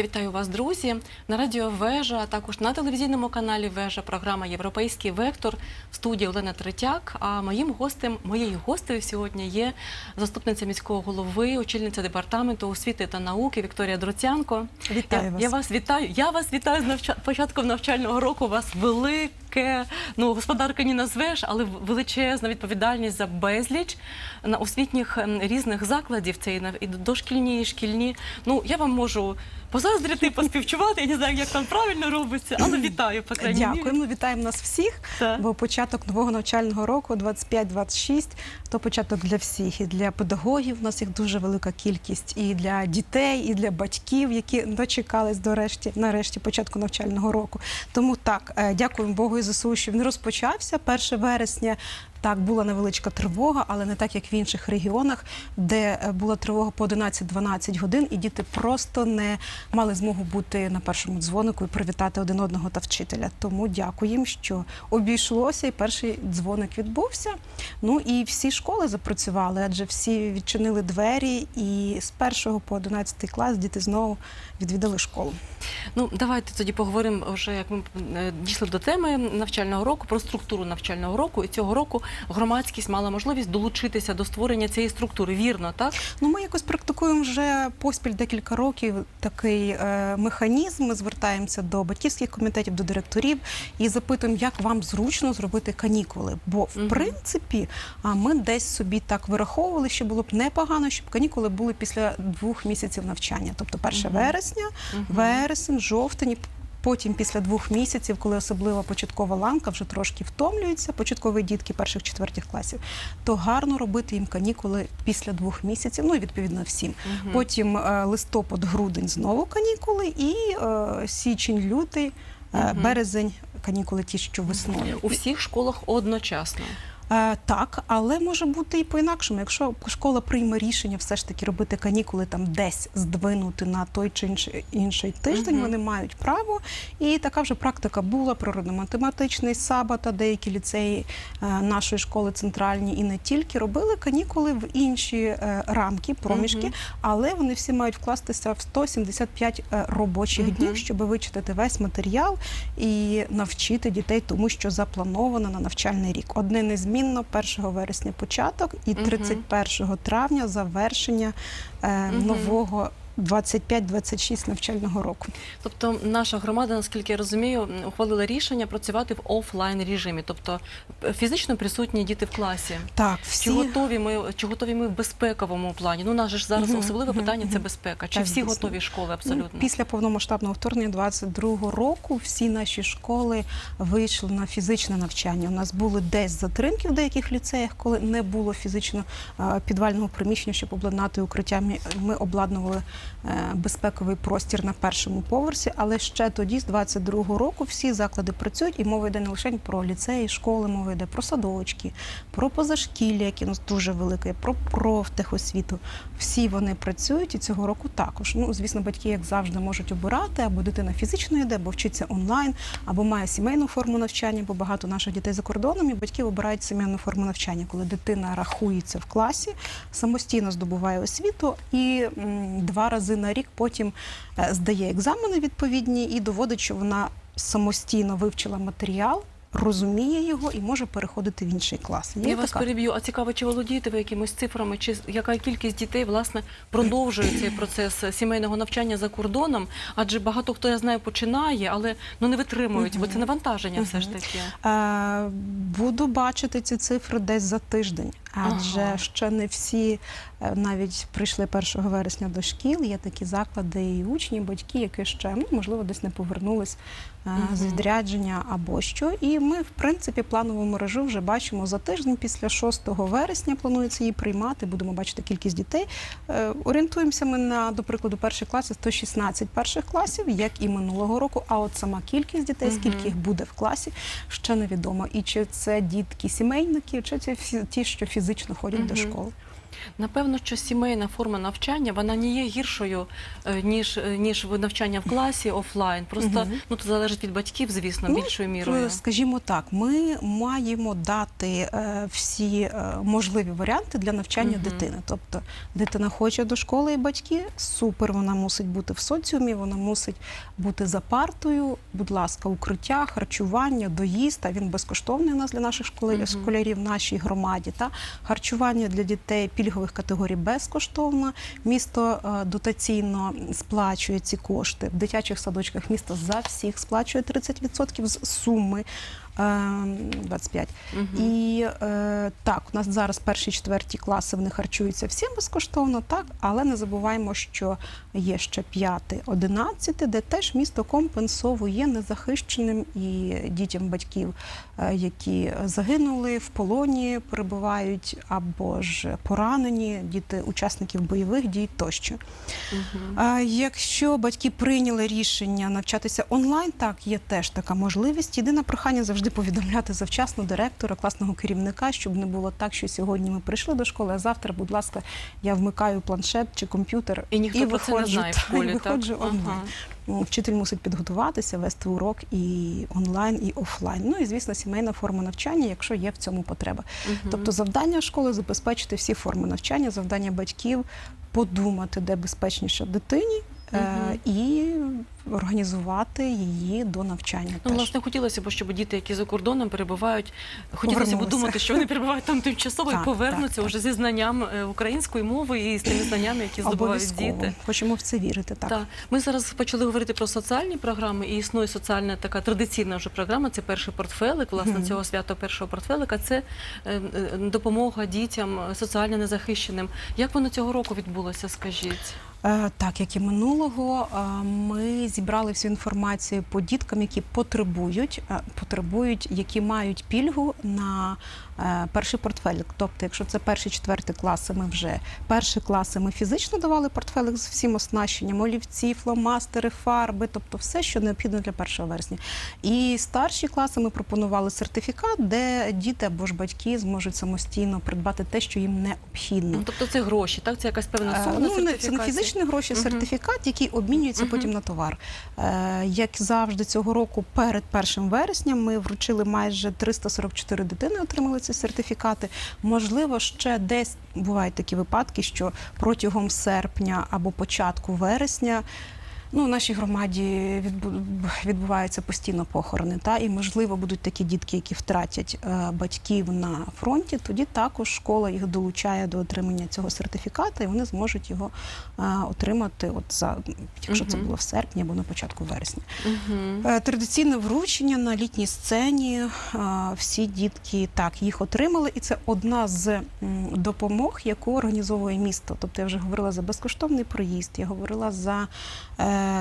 Я вітаю вас, друзі. На радіо Вежа, а також на телевізійному каналі Вежа, програма Європейський вектор в студії Олена Третяк. А моїм гостем, моєю гостею сьогодні є заступниця міського голови, очільниця департаменту освіти та науки Вікторія Дроцянко. Вітаю я, вас. Я вас вітаю. Я вас вітаю з навча... початком навчального року. У вас велике, ну господарка не назвеш, але величезна відповідальність за безліч на освітніх ем, різних закладів. Це і на і дошкільні, і шкільні. Ну я вам можу позаздрити, поспівчувати. Я не знаю, як там правильно робиться, але вітаю по крайній мірі. Дякуємо, вітаємо нас всіх. Так. Бо початок нового навчального року 25-26 то початок для всіх, і для педагогів. У нас їх дуже велика кількість, і для дітей, і для батьків, які дочекались до решті, нарешті початку навчального року. Тому так, е, дякуємо Богу ЗСУ, що він розпочався 1 вересня. Так, була невеличка тривога, але не так, як в інших регіонах, де е, була тривога по 11-12 годин, і діти просто не мали змогу бути на першому дзвонику і привітати один одного та вчителя. Тому дякую їм, що обійшлося, і перший дзвоник відбувся. Ну і всі школи запрацювали, адже всі відчинили двері, і з першого по 11 клас діти знову відвідали школу. Ну, давайте тоді поговоримо вже, як ми е, дійшли до теми навчального року, про структуру навчального року. І цього року громадськість мала можливість долучитися до створення цієї структури. Вірно, так? Ну, ми якось практикуємо вже поспіль декілька років такий е, механізм. Ми звертаємося до батьківських комітетів, до директорів і запитуємо, як вам зручно зробити канікули. Бо в Мгм. принципі, а ми десь собі так вираховували, що було б непогано, щоб канікули були після двох місяців навчання, тобто 1 Мгм. вересня, Мгм. вересень, жовтень. Потім, після двох місяців, коли особливо початкова ланка вже трошки втомлюється, початкові дітки перших четвертих класів, то гарно робити їм канікули після двох місяців. Ну і відповідно всім. Мгм. Потім е, листопад, грудень знову канікули, і е, січень, лютий, е, Мгм. березень канікули ті, що весною. у всіх школах одночасно. Е, так, але може бути і по-інакшому. Якщо школа прийме рішення все ж таки робити канікули там десь здвинути на той чи інший, інший тиждень, Мгм. вони мають право. І така вже практика була природно-математичний сабат, а деякі ліцеї е, нашої школи центральні і не тільки робили канікули в інші е, рамки, проміжки, Мгм. але вони всі мають вкластися в 175 е, робочих Мгм. днів, щоб вичитати весь матеріал і навчити дітей тому, що заплановано на навчальний рік. Одне незмінно 1 вересня початок і Мгм. 31 травня завершення е, нового 25-26 навчального року. Тобто, наша громада, наскільки я розумію, ухвалила рішення працювати в офлайн режимі, тобто фізично присутні діти в класі. Так, Чи всі готові ми чи готові ми в безпековому плані? Ну, же ж зараз особливе питання це безпека. Чи Так, всі дійсно. готові школи Ну, абсолютно? Після повномасштабного вторгнення 22 року всі наші школи вийшли на фізичне навчання. У нас були десь затримки в деяких ліцеях, коли не було фізично підвального приміщення, щоб обладнати укриттями. Ми обладнували безпековий простір на першому поверсі, але ще тоді, з 22 року, всі заклади працюють, і мова йде не лише про ліцеї, школи, мова йде про садочки, про позашкілля, які нас дуже велике, про профтехосвіту. Всі вони працюють і цього року також. Ну, звісно, батьки, як завжди, можуть обирати, або дитина фізично йде, або вчиться онлайн, або має сімейну форму навчання, бо багато наших дітей за кордоном, і батьки обирають сімейну форму навчання, коли дитина рахується в класі, самостійно здобуває освіту і два рази на рік потім е, здає екзамени відповідні і доводить, що вона самостійно вивчила матеріал. Розуміє його і може переходити в інший клас. Є Я вас переб'ю. А цікаво, чи володієте ви якимось цифрами, чи яка кількість дітей власне продовжує цей процес сімейного навчання за кордоном? Адже багато хто я знаю починає, але ну не витримують, бо це навантаження все ж таки. Е, Буду бачити ці цифри десь за тиждень, адже Ага. ще не всі навіть прийшли 1 вересня до шкіл. Є такі заклади і учні, і батьки, які ще ну, можливо десь не повернулись е, з відрядження або що. І ми, в принципі, планову мережу вже бачимо за тиждень. Після 6 вересня планується її приймати. Будемо бачити кількість дітей. Е, Орієнтуємося ми на, до прикладу, перші класи 116 перших класів, як і минулого року. А от сама кількість дітей, скільки їх буде в класі, ще невідомо. І чи це дітки сімейники, чи це ті, що фізично ходять до школи. Напевно, що сімейна форма навчання вона не є гіршою е, ніж е, ніж навчання в класі офлайн. Просто Мгм. ну то залежить від батьків, звісно, Ну, більшою мірою. Е, Скажімо так, ми маємо дати е, всі е, можливі варіанти для навчання Мгм. дитини. Тобто дитина хоче до школи і батьки, супер, вона мусить бути в соціумі, вона мусить бути за партою. Будь ласка, укриття, харчування, доїзд. А він безкоштовний у нас для наших школярів в нашій громаді. Та харчування для дітей пільгових категорій безкоштовно. Місто е, дотаційно сплачує ці кошти. В дитячих садочках місто за всіх сплачує 30% з суми. Е, 25. Мгм. І е, так, у нас зараз перші четверті класи вони харчуються всім безкоштовно, так, але не забуваємо, що є ще п'яте, одинадцяте, де теж місто компенсовує незахищеним і дітям батьків, е, які загинули в полоні, перебувають або ж поранені, діти учасників бойових дій тощо. Мгм. А якщо батьки прийняли рішення навчатися онлайн, так є теж така можливість. Єдине прохання завжди повідомляти завчасно директора, класного керівника, щоб не було так, що сьогодні ми прийшли до школи, а завтра, будь ласка, я вмикаю планшет чи комп'ютер І ніхто про це не виходжу, знає в та, школі, і виходжу так? онлайн. Ага. Ну, Вчитель мусить підготуватися, вести урок і онлайн, і офлайн. Ну і звісно, сімейна форма навчання, якщо є в цьому потреба. Мгм. Тобто завдання школи забезпечити всі форми навчання, завдання батьків подумати, де безпечніше дитині, е, і організувати її до навчання. Ну, теж. власне, хотілося б, щоб діти, які за кордоном перебувають, хотілося б думати, що вони перебувають там тимчасово Так, і повернуться так, так. вже зі знанням е, української мови і з тими знаннями, які здобувають Обов'язково. діти. Хочемо в це вірити. Так. Так, ми зараз почали говорити про соціальні програми, і існує соціальна така традиційна вже програма. Це перший портфелик. Власне, Мгм. цього свято першого портфелика це е, допомога дітям соціально незахищеним. Як воно цього року відбулося? Скажіть? Е, Так, як і минулого, е, ми зібрали всю інформацію по діткам, які потребують, е, потребують, які мають пільгу на перший портфелик. Тобто, якщо це перші четверті класи, ми вже перші класи ми фізично давали портфелик з всім оснащенням, олівці, фломастери, фарби, тобто все, що необхідно для 1 вересня. І старші класи ми пропонували сертифікат, де діти або ж батьки зможуть самостійно придбати те, що їм необхідно. Ну, тобто це гроші, так? Це якась певна Е, сума ну, не- це не фізичні гроші, сертифікат, який обмінюється Мгм. потім на товар. Е, Як завжди, цього року перед 1 вересня ми вручили майже 344 дитини, отримали ці сертифікати. Можливо, ще десь бувають такі випадки, що протягом серпня або початку вересня. Ну, в нашій громаді відбу- відбуваються постійно похорони, та і можливо будуть такі дітки, які втратять е, батьків на фронті. Тоді також школа їх долучає до отримання цього сертифіката, і вони зможуть його е, отримати, от за якщо це було в серпні або на початку вересня. Е, Традиційне вручення на літній сцені. Всі дітки так їх отримали, і це одна з допомог, яку організовує місто. Тобто я вже говорила за безкоштовний проїзд, я говорила за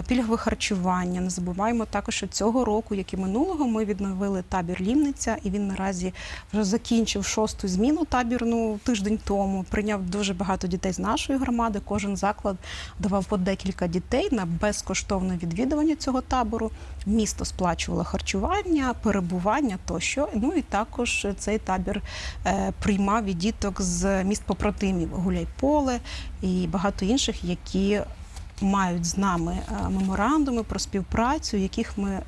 пільгове харчування. Не забуваємо також, що цього року, як і минулого, ми відновили табір Лівниця, і він наразі вже закінчив шосту зміну табірну тиждень тому. Прийняв дуже багато дітей з нашої громади. Кожен заклад давав по декілька дітей на безкоштовне відвідування цього табору. Місто сплачувало харчування, перебування тощо. Ну і також цей табір е, приймав від діток з міст побратимів Гуляйполе і багато інших, які мають з нами е, меморандуми про співпрацю, яких ми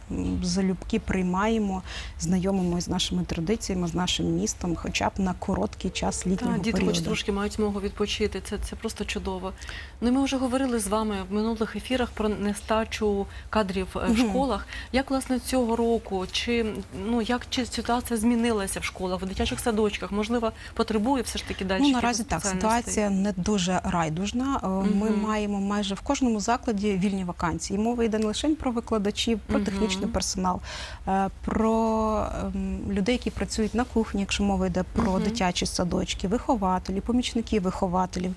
залюбки приймаємо, знайомимо з нашими традиціями, з нашим містом, хоча б на короткий час літнього Так, діти хоч трошки мають змогу відпочити. Це, це просто чудово. Ну і ми вже говорили з вами в минулих ефірах про нестачу кадрів е, в Мгм. школах. Як власне цього року? Чи ну як чи ситуація змінилася в школах, в дитячих садочках? Можливо, потребує все ж таки далі. Ну наразі так ситуація не дуже райдужна. Е, Ми маємо майже в кожному закладі вільні вакансії. Мова йде не лише про викладачів, про Мгм. технічний персонал, е, про ем, людей, які працюють на кухні, якщо мова йде про Мгм. дитячі садочки, вихователі, помічники вихователів.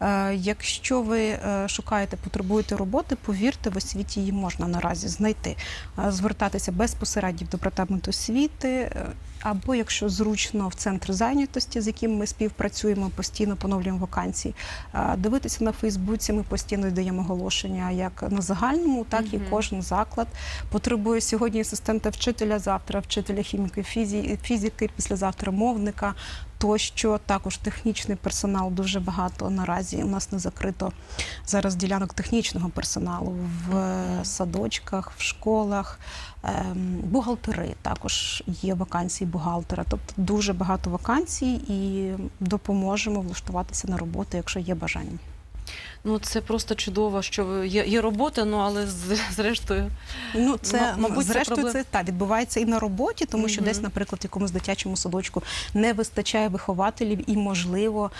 Е, Якщо ви е, шукаєте, потребуєте роботи, повірте, в освіті її можна наразі знайти. Звертатися безпосередньо в департамент освіти, або якщо зручно в центр зайнятості, з яким ми співпрацюємо, постійно поновлюємо вакансії. Дивитися на Фейсбуці, ми постійно даємо оголошення як на загальному, так і кожен заклад потребує сьогодні асистента вчителя, завтра вчителя хіміки фізики. фізі- фізики, післязавтра мовника. Тощо також технічний персонал дуже багато наразі. У нас не закрито зараз ділянок технічного персоналу в е, садочках, в школах. Ем, Бухгалтери також є вакансії бухгалтера. Тобто дуже багато вакансій і допоможемо влаштуватися на роботу, якщо є бажання. Ну це просто чудово, що є, є робота, ну але з- зрештою Ну, це, мабуть, це зрештою, проблем- це, так, відбувається і на роботі, тому що Мгм. десь, наприклад, в якомусь дитячому садочку не вистачає вихователів, і, можливо,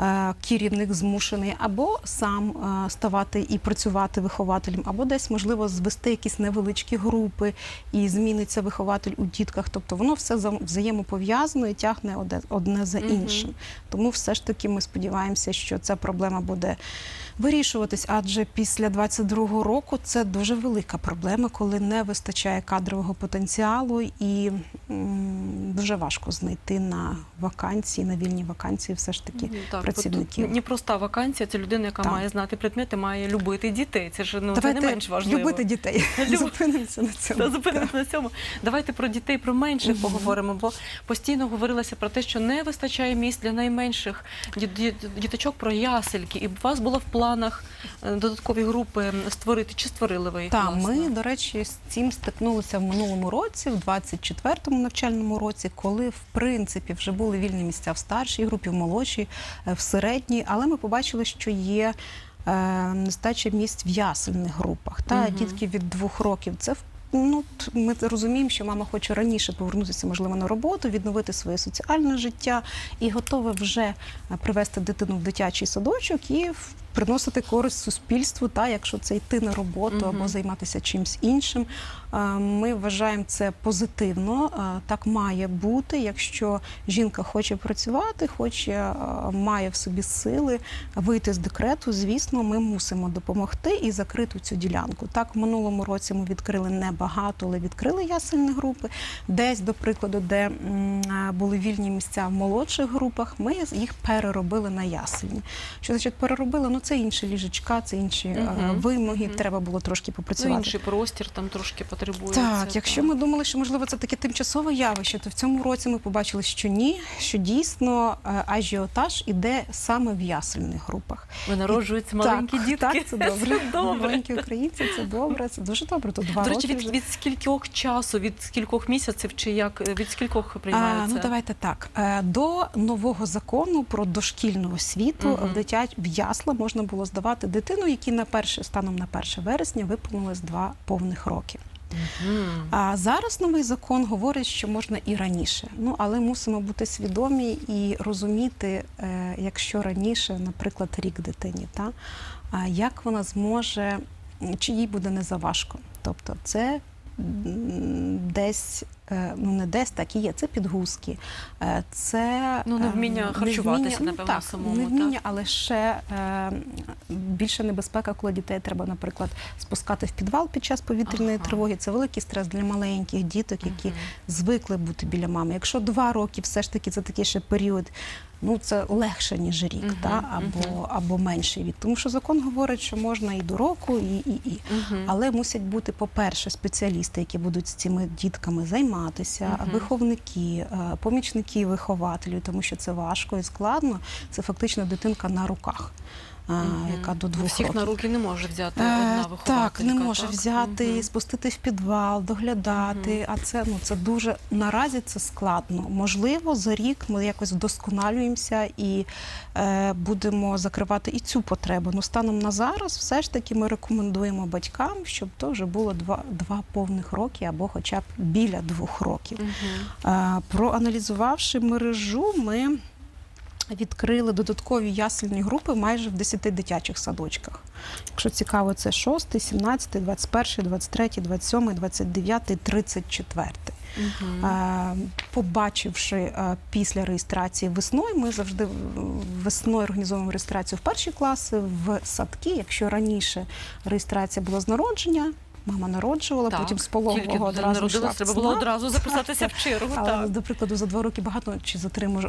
е, керівник змушений або сам е, ставати і працювати вихователем, або десь, можливо, звести якісь невеличкі групи і зміниться вихователь у дітках. Тобто воно все вза- взаємопов'язано і тягне оде- одне за іншим. Тому все ж таки ми сподіваємося, що ця проблема буде вирішуватись, адже після 22-го року це дуже велика проблема, коли не вистачає кадрового потенціалу і м, дуже важко знайти на вакансії, на вільні вакансії, все ж таки. ну, так, працівників. бо тут непроста вакансія. Це людина, яка Так. має знати предмети, має любити дітей. Це ж ну це не менш важливо. любити дітей. Люб- Зупинимося на цьому. Та зупинимося на цьому. Давайте про дітей, про менших Мгм. поговоримо, бо постійно говорилося про те, що не вистачає місць для найменших ді- ді- діточок про ясельки. І у вас було в планах е, додаткові групи створити. Чи створили ви їх? Так, ми, до речі, з цим стикнулися в минулому році, в 24-му навчальному році, коли в принципі вже були вільні місця в старшій групі, в молодшій, е, в середній, але ми побачили, що є е, нестача місць в ясельних групах. Та Мгм. дітки від двох років. Це Ну, ми розуміємо, що мама хоче раніше повернутися, можливо, на роботу, відновити своє соціальне життя і готова вже привести дитину в дитячий садочок і в- приносити користь суспільству, та якщо це йти на роботу Мгм. або займатися чимось іншим. Ми вважаємо це позитивно. Так має бути, якщо жінка хоче працювати, хоче має в собі сили вийти з декрету. Звісно, ми мусимо допомогти і закрити цю ділянку. Так, в минулому році ми відкрили небагато, але відкрили ясельні групи. Десь, до прикладу, де були вільні місця в молодших групах, ми їх переробили на ясельні. Що значить переробили? Ну це інші ліжечка, це інші е, Мгм. вимоги. Мгм. Треба було трошки Ну, попрацювати. інший простір там трошки потребується. Так, якщо ми думали, що можливо це таке тимчасове явище, то в цьому році ми побачили, що ні, що дійсно е, ажіотаж іде саме в ясельних групах. ви народжуються маленькі так, дітки. Так, це добре. Це добре. Маленькі українці, це добре, це дуже добре. То два До роки речі, від, від скількох часу, від скількох місяців, чи як від скількох А, ну давайте так. Е, До нового закону про дошкільну освіту Мгм. в дитять в ясла можна було здавати дитину, які на перше станом на 1 вересня виповнилось два повних роки. А зараз новий закон говорить, що можна і раніше. Ну але мусимо бути свідомі і розуміти, е, якщо раніше, наприклад, рік дитині, та як вона зможе, чи їй буде не заважко. Тобто, це десь. Е, Ну, не десь так і є. Це підгузки, е, це Ну, невміння е, харчуватися, невміння, напевно, так, самому, Невміння, так. але ще більше небезпека, коли дітей треба, наприклад, спускати в підвал під час повітряної Ага. тривоги. Це великий стрес для маленьких діток, які угу. звикли бути біля мами. Якщо два роки, все ж таки це такий ще період. Ну це легше ніж рік, Мгм, та або або менший від Тому що закон говорить, що можна і до року, і і і. Мгм. Але мусять бути, по-перше, спеціалісти, які будуть з цими дітками займатися, Мгм. виховники, е, помічники вихователів, тому що це важко і складно. Це фактично дитинка на руках. Яка до двох Всіх років. на руки не може взяти Е, одна вихователька. Так, не може так? взяти, Мгм. спустити в підвал, доглядати. А це ну це дуже наразі це складно. Можливо, за рік ми якось вдосконалюємося і е, будемо закривати і цю потребу. Ну станом на зараз, все ж таки, ми рекомендуємо батькам, щоб то вже було два, два повних роки або хоча б біля двох років. Мгм. Е, Проаналізувавши мережу, ми відкрили додаткові ясельні групи майже в 10 дитячих садочках. Якщо цікаво, це 6, 17, 21, 23, 27, 29, 34. Мгм. Е, Побачивши е, після реєстрації весною, ми завжди весною організовуємо реєстрацію в перші класи, в садки. Якщо раніше реєстрація була з народження, Мама народжувала, Так, потім з пологового одразу йшла в треба було одразу записатися в чергу. Але, Так. до прикладу, за два роки багато чи за три може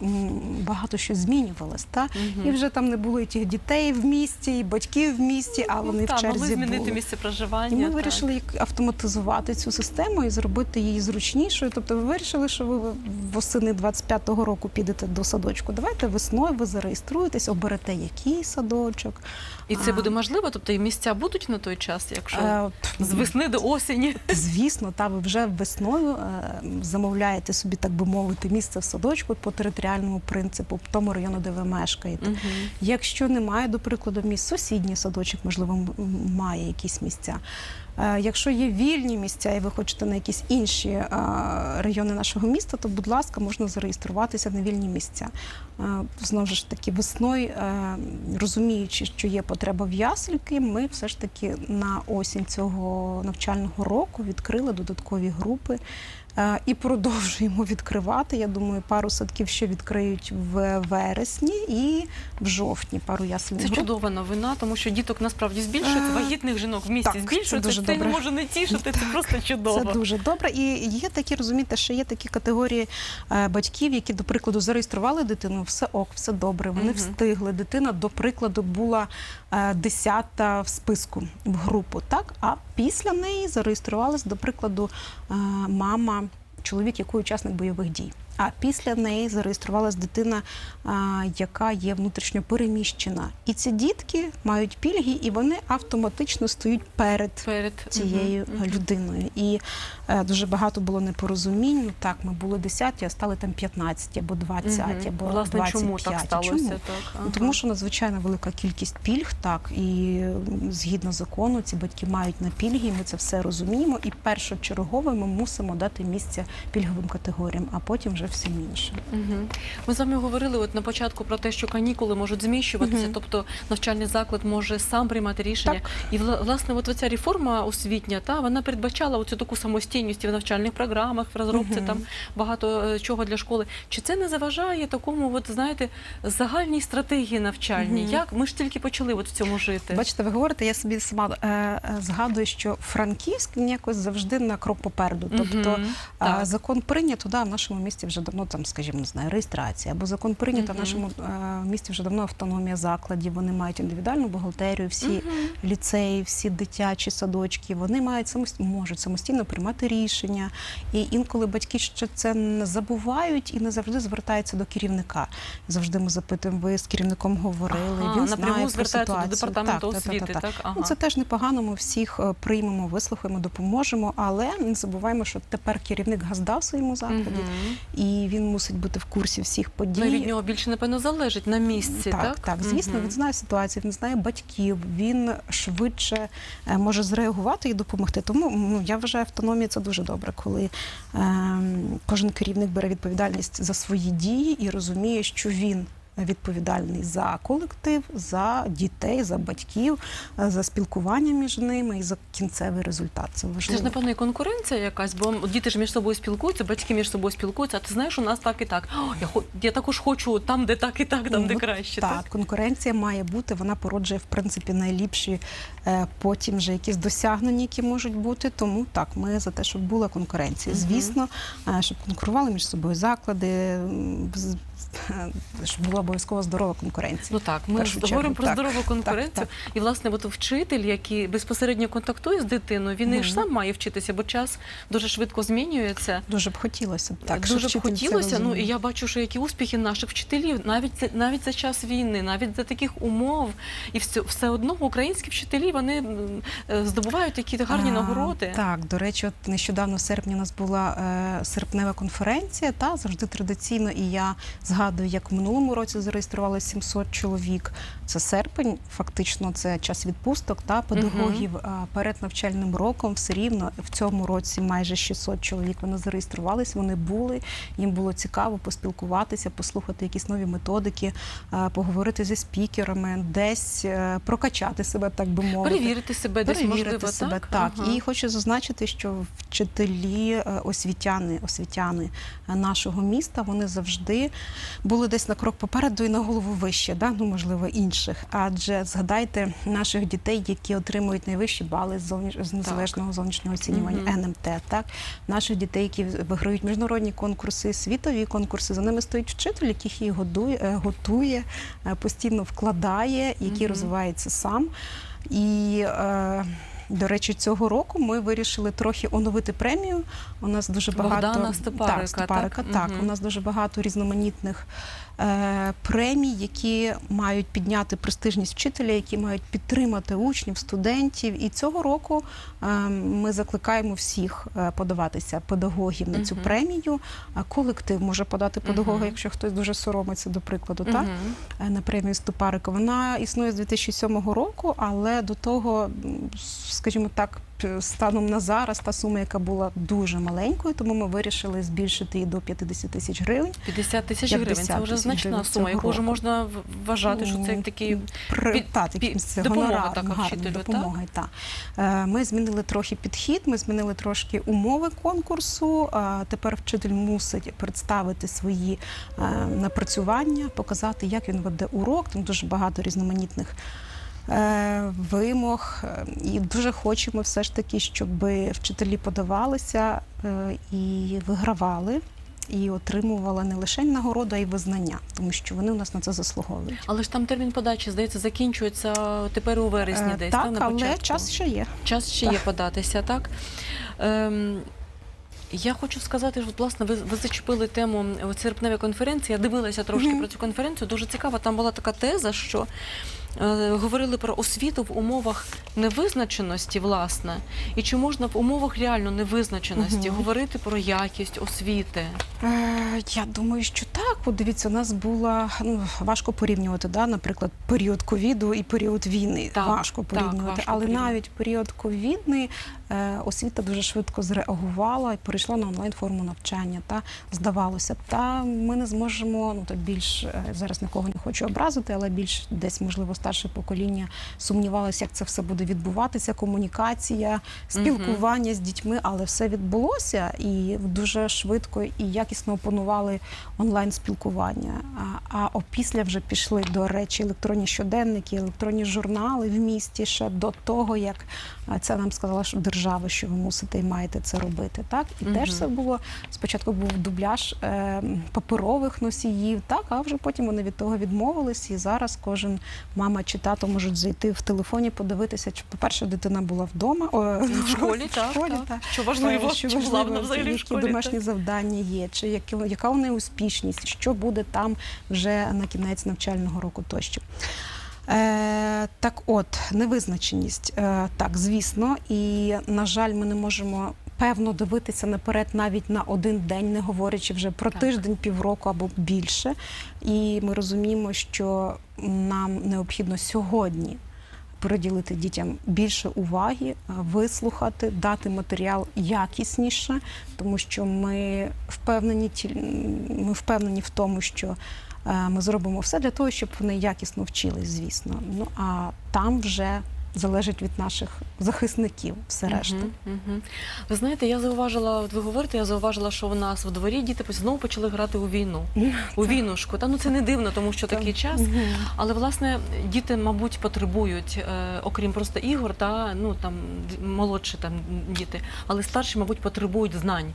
багато що змінювалось. Та? Мгм. І вже там не було і тих дітей в місті, і батьків в місті, а вони Ну, в черзі могли змінити були. місце проживання. І ми так. вирішили автоматизувати цю систему і зробити її зручнішою. Тобто, ви вирішили, що ви восени 25-го року підете до садочку. Давайте весною ви зареєструєтесь, оберете який садочок. І це А. буде можливо, тобто і місця будуть на той час, якщо Е, весни до осені. Звісно, та ви вже весною е, замовляєте собі, так би мовити, місце в садочку по територіальному принципу, в тому району, де ви мешкаєте. Якщо немає, до прикладу, місць, сусідній садочок, можливо, має якісь місця. Е, Якщо є вільні місця і ви хочете на якісь інші е, райони нашого міста, то, будь ласка, можна зареєструватися на вільні місця. Е, Знову ж таки, весною, розуміючи, що є потреба в ясельки, ми все ж таки на осінь цього навчального року відкрили додаткові групи. Е, І продовжуємо відкривати. Я думаю, пару садків ще відкриють в вересні і в жовтні пару ясельних Це чудова новина, тому що діток насправді збільшується, Е, вагітних жінок в місті так, це Це не може не тішити, це просто чудово. Це дуже добре. І є такі, розумієте, що є такі категорії е, батьків, які, до прикладу, зареєстрували дитину, все ок, все добре. Вони Мгм. встигли. Дитина, до прикладу, була десята в списку в групу. Так, а після неї зареєструвалась, до прикладу, мама, чоловік, який учасник бойових дій. А після неї зареєструвалась дитина, яка є внутрішньо переміщена. І ці дітки мають пільги, і вони автоматично стоють перед Перед цією мгм. людиною. І дуже багато було непорозумінь. Ну так, ми були 10, а стали там 15 або 20, Мгм. або Власне, 25. чому так сталося? Чому? Так, Ну, ага. Тому що надзвичайно велика кількість пільг, так і згідно закону, ці батьки мають на пільги, і ми це все розуміємо. І першочергово ми мусимо дати місце пільговим категоріям, а потім вже всім іншим. Мгм. Ми з вами говорили от на початку про те, що канікули можуть зміщуватися, Мгм. тобто навчальний заклад може сам приймати рішення. Так. І вла- власне, от ця реформа освітня, та вона передбачала оцю таку самостійність і в навчальних програмах, в розробці там багато е, чого для школи. Чи це не заважає такому, от знаєте, загальній стратегії навчальній? Як ми ж тільки почали от в цьому жити? Бачите, ви говорите, я собі сама е, е, згадую, що Франківськ якось завжди на крок попереду. Тобто Так. закон прийнято, да, в нашому місті вже давно там, скажімо, не знаю, реєстрація, або закон прийнято, в нашому е, місті вже давно автономія закладів. Вони мають індивідуальну бухгалтерію, всі ліцеї, всі дитячі садочки. Вони мають самостійно можуть самостійно приймати рішення. І інколи батьки ще це не забувають і не завжди звертаються до керівника. Завжди ми запитуємо, ви з керівником говорили. Ага, він знає про звертаються до департаменту Так, та, та, та, освіти, та. так? Ага. Ну, це теж непогано. Ми всіх е, приймемо, вислухаємо, допоможемо. Але не забуваємо, що тепер керівник газда в своєму закладі, Мгм. і він мусить бути в курсі всіх подій. Ну, від нього більше, напевно, залежить на місці, так? так, так, звісно, Мгм. він знає ситуацію, він знає батьків, він швидше е, може зреагувати і допомогти. Тому ну, я вважаю, автономія це дуже добре, коли е, кожен керівник бере відповідальність за свої дії і розуміє, що він. Відповідальний за колектив, за дітей, за батьків, е, за спілкування між ними і за кінцевий результат. Це Це ж напевно і конкуренція якась, бо діти ж між собою спілкуються, батьки між собою спілкуються. А ти знаєш, у нас так і так. О, я я також хочу там, де так і так, там де Ну, краще. Так, конкуренція має бути, вона породжує в принципі найліпші е, потім вже якісь досягнення, які можуть бути. Тому так, ми за те, щоб була конкуренція. Звісно, е, щоб конкурували між собою заклади, щоб була обов'язково здорова конкуренція. Ну так, ми говоримо про так. здорову конкуренцію. так. І власне, от вчитель, який безпосередньо контактує з дитиною, він і ж сам має вчитися, бо час дуже швидко змінюється. Дуже б хотілося б так. дуже б хотілося. Ну і я бачу, що які успіхи наших вчителів, навіть за- навіть за час війни, навіть за таких умов, і все, все одно українські вчителі вони е, здобувають такі гарні А, нагороди. Так, до речі, от нещодавно в серпні у нас була е, серпнева конференція, та завжди традиційно. І я згадую, як в минулому році зареєстрували 700 чоловік. Це серпень, фактично, це час відпусток та педагогів. А перед навчальним роком все рівно в цьому році майже 600 чоловік вони зареєструвались. Вони були. Їм було цікаво поспілкуватися, послухати якісь нові методики, поговорити зі спікерами, десь е, прокачати себе, так би мовити Перевірити себе десь перевірити можливо, себе так. Ага. І хочу зазначити, що вчителі, е, освітяни, освітяни е, нашого міста вони завжди були десь на крок попереду і на голову вище, да? ну можливо інших. Адже згадайте наших дітей, які отримують найвищі бали з зовніш- з незалежного зовнішнього оцінювання Мгм. НМТ. Так наших дітей, які виграють міжнародні конкурси, світові конкурси. За ними стоїть вчитель, який їх годує, е, готує, е, постійно вкладає, який Мгм. розвивається сам. І е, до речі, цього року ми вирішили трохи оновити премію. У нас дуже багато Богдана Степарика, так, Степарика, так? так. Угу. У нас дуже багато різноманітних премій, які мають підняти престижність вчителя, які мають підтримати учнів, студентів. І цього року е, ми закликаємо всіх е, подаватися педагогів на цю премію. Колектив може подати педагога, якщо хтось дуже соромиться, до прикладу, так е, на премію Ступарика. Вона існує з 2007 року, але до того, скажімо так, станом на зараз та сума, яка була дуже маленькою, тому ми вирішили збільшити її до 50 тисяч гривень. 50 тисяч гривень. Це вже значна сума, яку вже можна вважати, що це такий При, під- та, під- це допомога така вчителю, так? та. Е, Ми змінили трохи підхід, ми змінили трошки умови конкурсу. Тепер вчитель мусить представити свої е, напрацювання, показати, як він веде урок. Там дуже багато різноманітних. Е, Вимог і дуже хочемо все ж таки, щоб вчителі подавалися е, і вигравали, і отримували не лише нагороду, а й визнання, тому що вони у нас на це заслуговують. Але ж там термін подачі, здається, закінчується тепер у вересні Е, десь. так, на але початку. час ще є. Час ще є податися, так? Ем, я хочу сказати, що, власне, ви, ви зачепили тему в серпневій конференції. Я дивилася трошки Мгм. про цю конференцію. Дуже цікаво. Там була така теза, що говорили про освіту в умовах невизначеності, власне, і чи можна в умовах реально невизначеності угу. говорити про якість освіти? Е, я думаю, що так. От дивіться, у нас була ну важко порівнювати, да, наприклад, період ковіду і період війни. Так, важко так, порівнювати. важко Але порівнювати. навіть період ковідний е, освіта дуже швидко зреагувала і перейшла на онлайн форму навчання. Та здавалося та ми не зможемо. Ну то більш е, зараз нікого не хочу образити, але більш десь можливо старше покоління сумнівалося, як це все буде відбуватися. Комунікація, спілкування з дітьми, але все відбулося і дуже швидко і якісно опанували онлайн спілкування. А, а опісля вже пішли до речі електронні щоденники, електронні журнали в місті ще до того, як це нам сказала що держава, що ви мусите і маєте це робити. Так і Мгм. теж це було спочатку був дубляж е, паперових носіїв, так а вже потім вони від того відмовились. І зараз кожен мама чи тато можуть зайти в телефоні, подивитися, чи по-перше, дитина була вдома о, В школі, в школі, так. так. Що важливо, Що чи важливо, вона взагалі в школі? домашні так? завдання є, чи які, яка у неї успішність, що буде там вже на кінець навчального року тощо. Е, так от, невизначеність. Е, так, звісно, і, на жаль, ми не можемо. Певно, дивитися наперед навіть на один день, не говорячи вже про Так. тиждень, півроку або більше. І ми розуміємо, що нам необхідно сьогодні приділити дітям більше уваги, е, вислухати, дати матеріал якісніше, тому що ми впевнені, ми впевнені в тому, що ми зробимо все для того, щоб вони якісно вчились, звісно. Ну а там вже залежить від наших захисників все решта. Ви знаєте, я зауважила, от ви говорите, я зауважила, що у нас в дворі діти знову почали грати у війну. У війнушку. Та ну це не дивно, тому що такий час. Але власне діти, мабуть, потребують, е, окрім просто ігор, та ну там молодші там діти, але старші, мабуть, потребують знань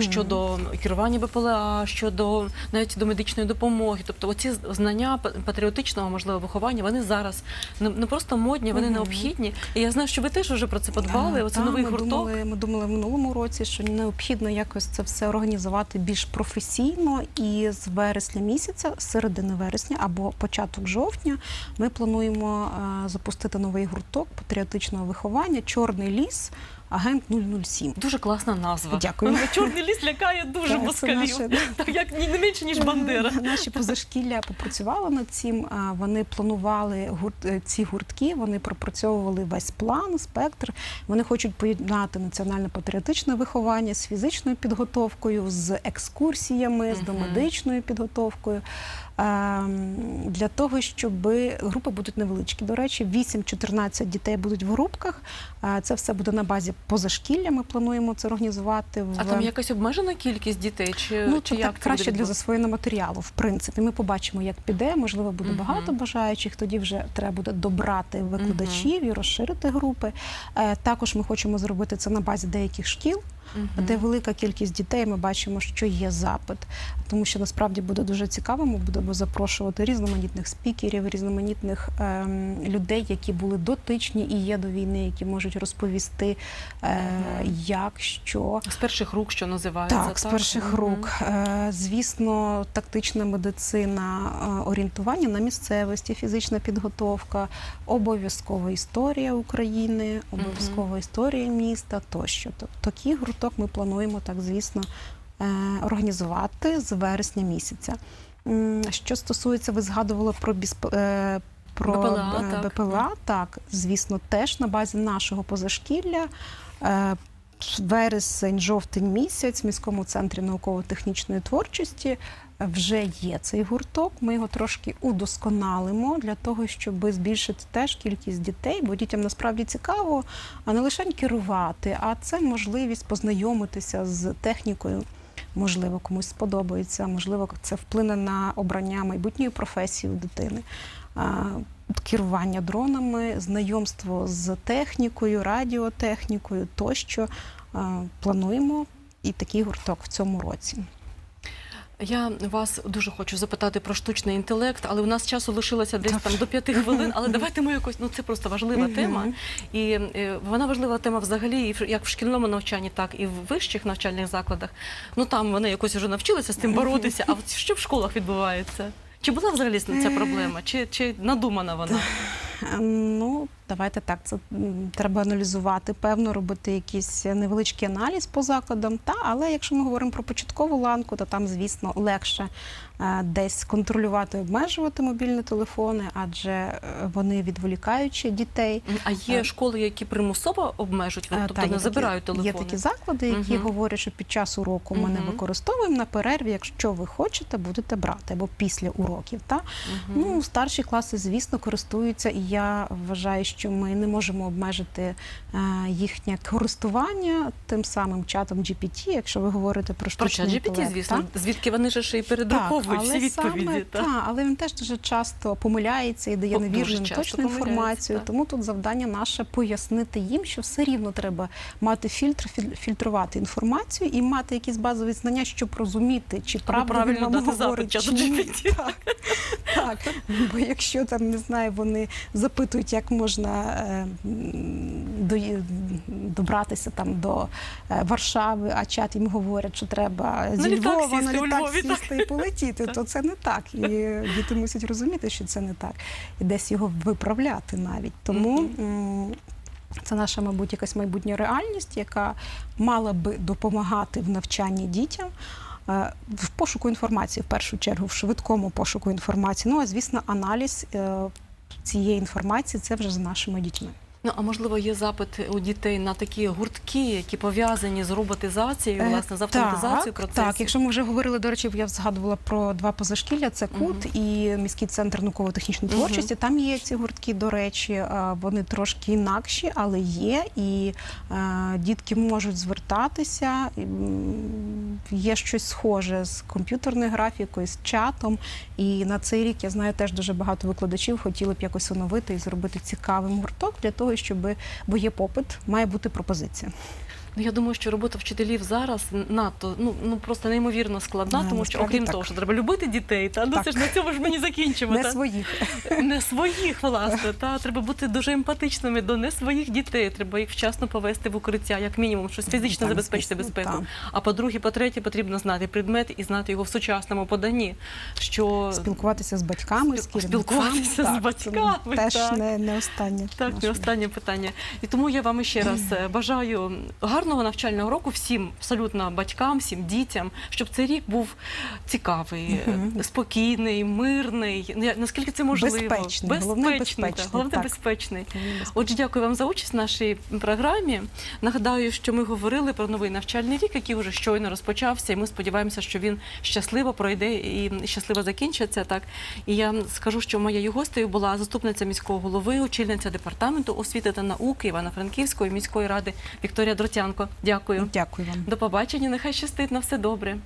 щодо керування БПЛА, щодо навіть до медичної допомоги. Тобто, оці знання патріотичного можливо виховання, вони зараз не, не просто модні, вони Мгм. Необхідні. І я знаю, що ви теж вже про це подбали. Оце та, новий ми гурток. Думали, ми думали в минулому році, що необхідно якось це все організувати більш професійно. І з вересня місяця, з середини вересня або початок жовтня, ми плануємо е, запустити новий гурток патріотичного виховання Чорний ліс, агент 007. Дуже класна назва. Дякую. Чорний ліс лякає дуже москалів. Так як не менше, ніж Бандера. Наші позашкілля попрацювали над цим. Вони планували е, ці гуртки. Вони пропрацьовували весь план, спектр. Вони хочуть поєднати національне патріотичне виховання з фізичною підготовкою, з екскурсіями, з домедичною підготовкою. Ем, Для того, щоб групи будуть невеличкі. До речі, 8-14 дітей будуть в групках. Це все буде на базі позашкілля. Ми плануємо це організувати в А там якась обмежена кількість дітей? Чи, Ну, чи як так краще для засвоєння матеріалу. В принципі, ми побачимо, як піде. Можливо, буде Мгм. багато бажаючих. Тоді вже треба буде добрати викладачів і розширити групи. Е, Також ми хочемо зробити це на базі деяких шкіл, Мгм. де велика кількість дітей. Ми бачимо, що є запит, тому що насправді буде дуже цікаво. Ми будемо запрошувати різноманітних спікерів, різноманітних ем, людей, які були дотичні і є до війни, які можуть розповісти, е, як що. З перших рук, що називається. Так, з перших Мгм. рук. Е, Звісно, тактична медицина, е, орієнтування на місцевості, фізична підготовка, обов'язкова історія України, обов'язкова історія міста тощо. Тобто такий гурток ми плануємо так, звісно, е, організувати з вересня місяця. Що стосується, ви згадували про бісп- е, про БПЛА, е, так. БПЛА, так, звісно, теж на базі нашого позашкілля. Вересень, жовтень місяць в міському центрі науково-технічної творчості вже є цей гурток. Ми його трошки удосконалимо для того, щоб збільшити теж кількість дітей, бо дітям насправді цікаво, а не лише керувати, а це можливість познайомитися з технікою. Можливо, комусь сподобається, можливо, це вплине на обрання майбутньої професії у дитини. Керування дронами, знайомство з технікою, радіотехнікою тощо плануємо і такий гурток в цьому році. Я вас дуже хочу запитати про штучний інтелект, але у нас часу лишилося десь там до п'яти хвилин. Але давайте ми якось ну це просто важлива тема, і е, вона важлива тема взагалі, і як в шкільному навчанні, так і в вищих навчальних закладах. Ну там вони якось вже навчилися з тим боротися. А от що в школах відбувається? Чи була взагалі ця проблема? Чи, чи надумана вона? Е, Ну, давайте так. Це треба аналізувати, певно, робити якийсь невеличкий аналіз по закладам. Та, але якщо ми говоримо про початкову ланку, то там, звісно, легше е, десь контролювати, обмежувати мобільні телефони, адже е, вони відволікаючі дітей. А є Е, школи, які примусово обмежують, Е, тобто та, не такі- забирають телефони? Є такі заклади, які Мгм. говорять, що під час уроку ми не використовуємо на перерві, якщо ви хочете, будете брати або після уроків. Та? Мгм. Ну, старші класи, звісно, користуються, і я вважаю, що ми не можемо обмежити е, їхнє користування тим самим чатом GPT, якщо ви говорите про Про чат GPT, звісно, та? звідки вони ж й передруковують всі відповіді. Саме, та. та, але він теж дуже часто помиляється і дає О, невірну точну інформацію. так. Тому тут завдання наше пояснити їм, що все рівно треба мати фільтр, філь- фільтрувати інформацію і мати якісь базові знання, щоб розуміти, чи правда правильно дати говорить, чи ні. Так, так. Бо якщо там не знаю, вони запитують, як можна е, до- добратися там до е, Варшави, а чат їм говорять, що треба зі Львова сісти на літак сісти і полетіти, то це не так. І діти мусять розуміти, що це не так, і десь його виправляти навіть. Тому. Це наша, мабуть, якась майбутня реальність, яка мала би допомагати в навчанні дітям е, в пошуку інформації, в першу чергу, в швидкому пошуку інформації. Ну а звісно, аналіз е, цієї інформації це вже з нашими дітьми. Ну а можливо, є запит у дітей на такі гуртки, які пов'язані з роботизацією, Е, власне, з автоматизацією так, процесів. Так, якщо ми вже говорили, до речі, я згадувала про два позашкілля: це КУТ і міський центр науково-технічної творчості. Там є ці гуртки, до речі, вони трошки інакші, але є. І дітки можуть звертатися. Є щось схоже з комп'ютерною графікою, з чатом. І на цей рік я знаю теж дуже багато викладачів хотіли б якось оновити і зробити цікавим гурток для того, щоб бо є попит, має бути пропозиція. Ну я думаю, що робота вчителів зараз надто ну ну просто неймовірно складна, Ну, тому що окрім так. того, що треба любити дітей, та ну Так. це ж на цьому ж мені закінчимо. Не та? своїх. не своїх, власне, та треба бути дуже емпатичними до не своїх дітей. Треба їх вчасно повести в укриття, як мінімум, щось фізично Так, забезпечити звісно, безпеку. так. А по-друге, по-третє, потрібно знати предмет і знати його в сучасному поданні. Що Спілкуватися з батьками, Спіл- спілкуватися з батьками, Теж так. не, не останнє. Так, і останнє питання. І тому я вам ще раз е, бажаю гарно повторного навчального року всім абсолютно батькам, всім дітям, щоб цей рік був цікавий, спокійний, мирний. Ну, Наскільки це можливо? Безпечний, головне так, безпечний, Головне так. безпечний. Отже, дякую вам за участь в нашій програмі. Нагадаю, що ми говорили про новий навчальний рік, який вже щойно розпочався, і ми сподіваємося, що він щасливо пройде і щасливо закінчиться. Так і я скажу, що моєю гостею була заступниця міського голови, очільниця департаменту освіти та науки Івано-Франківської міської ради Вікторія Дротянко. Ольго. Дякую. Дякую вам. До побачення. Нехай щастить на все добре.